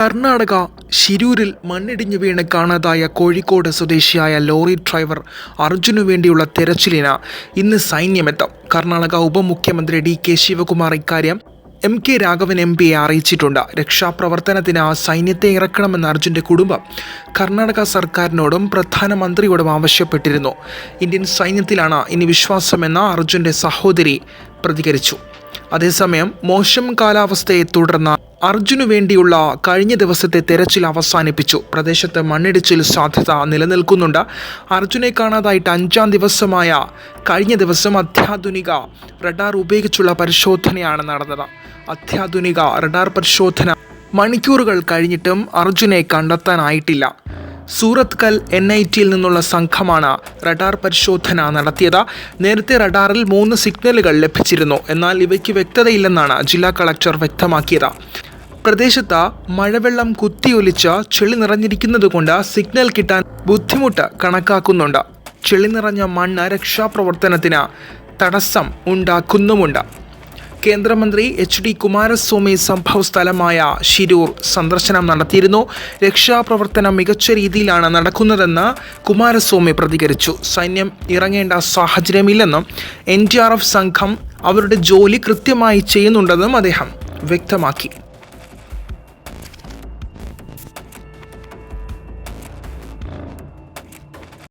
കർണാടക ശിരൂരിൽ മണ്ണിടിഞ്ഞു വീണ് കാണാതായ കോഴിക്കോട് സ്വദേശിയായ ലോറി ഡ്രൈവർ അർജുനു വേണ്ടിയുള്ള തെരച്ചിലിന് ഇന്ന് സൈന്യമെത്തും. കർണാടക ഉപമുഖ്യമന്ത്രി ഡി കെ ശിവകുമാർ ഇക്കാര്യം എം കെ രാഘവൻ എം പിയെ അറിയിച്ചിട്ടുണ്ട്. രക്ഷാപ്രവർത്തനത്തിന് ആ സൈന്യത്തെ ഇറക്കണമെന്ന് അർജുന്റെ കുടുംബം കർണാടക സർക്കാരിനോടും പ്രധാനമന്ത്രിയോടും ആവശ്യപ്പെട്ടിരുന്നു. ഇന്ത്യൻ സൈന്യത്തിലാണ് ഇനി വിശ്വാസമെന്ന് അർജുന്റെ സഹോദരി പ്രതികരിച്ചു. അതേസമയം മോശം കാലാവസ്ഥയെ തുടർന്ന് അർജുനു വേണ്ടിയുള്ള കഴിഞ്ഞ ദിവസത്തെ തെരച്ചിൽ അവസാനിപ്പിച്ചു. പ്രദേശത്ത് മണ്ണിടിച്ചിൽ സാധ്യത നിലനിൽക്കുന്നുണ്ട്. അർജുനെ കാണാതായിട്ട് അഞ്ചാം ദിവസമായ കഴിഞ്ഞ ദിവസം അത്യാധുനിക റഡാർ ഉപയോഗിച്ചുള്ള പരിശോധനയാണ് നടന്നത്. അത്യാധുനിക റഡാർ പരിശോധന മണിക്കൂറുകൾ കഴിഞ്ഞിട്ടും അർജുനെ കണ്ടെത്താനായിട്ടില്ല. സൂറത്ത് കൽ എൻ ഐ ടിയിൽ നിന്നുള്ള സംഘമാണ് റഡാർ പരിശോധന നടത്തിയത്. നേരത്തെ റഡാറിൽ മൂന്ന് സിഗ്നലുകൾ ലഭിച്ചിരുന്നു. എന്നാൽ ഇവയ്ക്ക് വ്യക്തതയില്ലെന്നാണ് ജില്ലാ കളക്ടർ വ്യക്തമാക്കിയത്. പ്രദേശത്ത് മഴവെള്ളം കുത്തിയൊലിച്ച് ചെളി നിറഞ്ഞിരിക്കുന്നതുകൊണ്ട് സിഗ്നൽ കിട്ടാൻ ബുദ്ധിമുട്ട് കണക്കാക്കുന്നുണ്ട്. ചെളി നിറഞ്ഞ മണ്ണ് രക്ഷാപ്രവർത്തനത്തിന് തടസ്സം ഉണ്ടാക്കുന്നുമുണ്ട്. കേന്ദ്രമന്ത്രി എച്ച് ഡി കുമാരസ്വാമി സംഭവ സ്ഥലമായ ശിരൂർ സന്ദർശനം നടത്തിയിരുന്നു. രക്ഷാപ്രവർത്തനം മികച്ച രീതിയിലാണ് നടക്കുന്നതെന്ന് കുമാരസ്വാമി പ്രതികരിച്ചു. സൈന്യം ഇറങ്ങേണ്ട സാഹചര്യമില്ലെന്നും എൻ സംഘം അവരുടെ ജോലി കൃത്യമായി ചെയ്യുന്നുണ്ടെന്നും അദ്ദേഹം വ്യക്തമാക്കി.